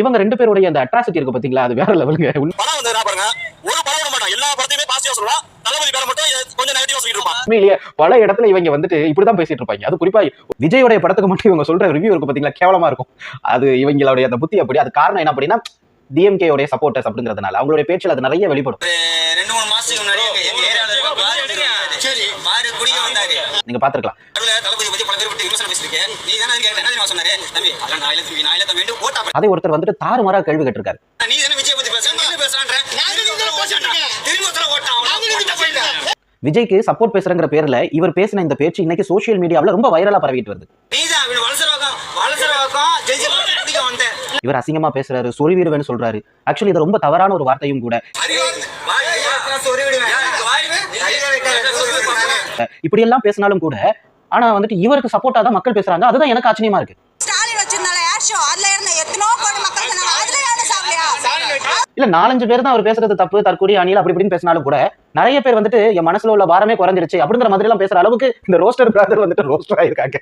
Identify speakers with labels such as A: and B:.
A: இவங்க ரெண்டு பேருடைய அந்த அட்ராசிட்டி இருக்கு பாத்தீங்களா? அது வேற லெவலுங்க
B: படம் வந்து பாருங்க? ஒரு படம் விட மாட்டான். எல்லா படத்தையுமே பாசிட்டிவா சொல்லலாம் தளபதி பேரை மட்டும் கொஞ்சம் நெகட்டிவா சொல்லிட்டு இருப்பான்.
A: உண்மையிலேயே பல இடத்துல இவங்க வந்துட்டு இப்படிதான் பேசிட்டு இருப்பாங்க. அது குறிப்பா விஜயோடைய படத்துக்கு மட்டும் இவங்க சொல்ற ரிவ்யூ இருக்கு பாத்தீங்களா? கேவலமா இருக்கும். அது இவங்களுடைய அந்த புத்தி அப்படி. அது காரணம் என்ன அப்படின்னா டிஎம்கே உடைய சப்போர்ட்டர்ஸ் அப்படிங்கிறதுனால. அவங்களுடைய பேச்சில் அது நிறைய வெளிப்படும்.
C: ரெண்டு மூணு மாசத்துக்கு முன்னாடி
A: நீங்க பாத்துருக்கலாம் அதே ஒருத்தர் வந்துட்டு தாறுமாறா கேள்வி கேட்டிருக்காரு. விஜய்க்கு சப்போர்ட் பேசுறங்கிற பேர்ல இவர் பேசின இந்த பேச்சு இன்னைக்கு சோஷியல் மீடியாவில் ரொம்ப வைரலா பரவிட்டு வருது. இவர் அசிங்கமா பேசுறாரு சொருவிடுவேன்னு சொல்றாரு. ஆக்சுவலி இது ரொம்ப தவறான ஒரு வார்த்தையும் கூட.
C: சொறி விடுவேன். கையில வைக்காத
A: இப்படி எல்லாம் பேசினாலும் கூட ஆனா வந்துட்டு இவருக்கு சப்போர்ட்டா தான் மக்கள் பேசுறாங்க. அதுதான் எனக்கு ஆச்சரியமா இருக்கு. இல்ல நாலஞ்சு பேர் தான் அவர் பேசுறது தப்பு தற்கொலை அணியில் அப்படி இப்படின்னு பேசினாலும் கூட நிறைய பேர் வந்துட்டு என் மனசுல உள்ள பாரமே குறைஞ்சிருச்சு. அப்படிங்கிற மாதிரி எல்லாம் பேசுற அளவுக்கு இந்த ரோஸ்டர் பிரதர் வந்துட்டு ரோஸ்டர் ஆயிருக்காங்க.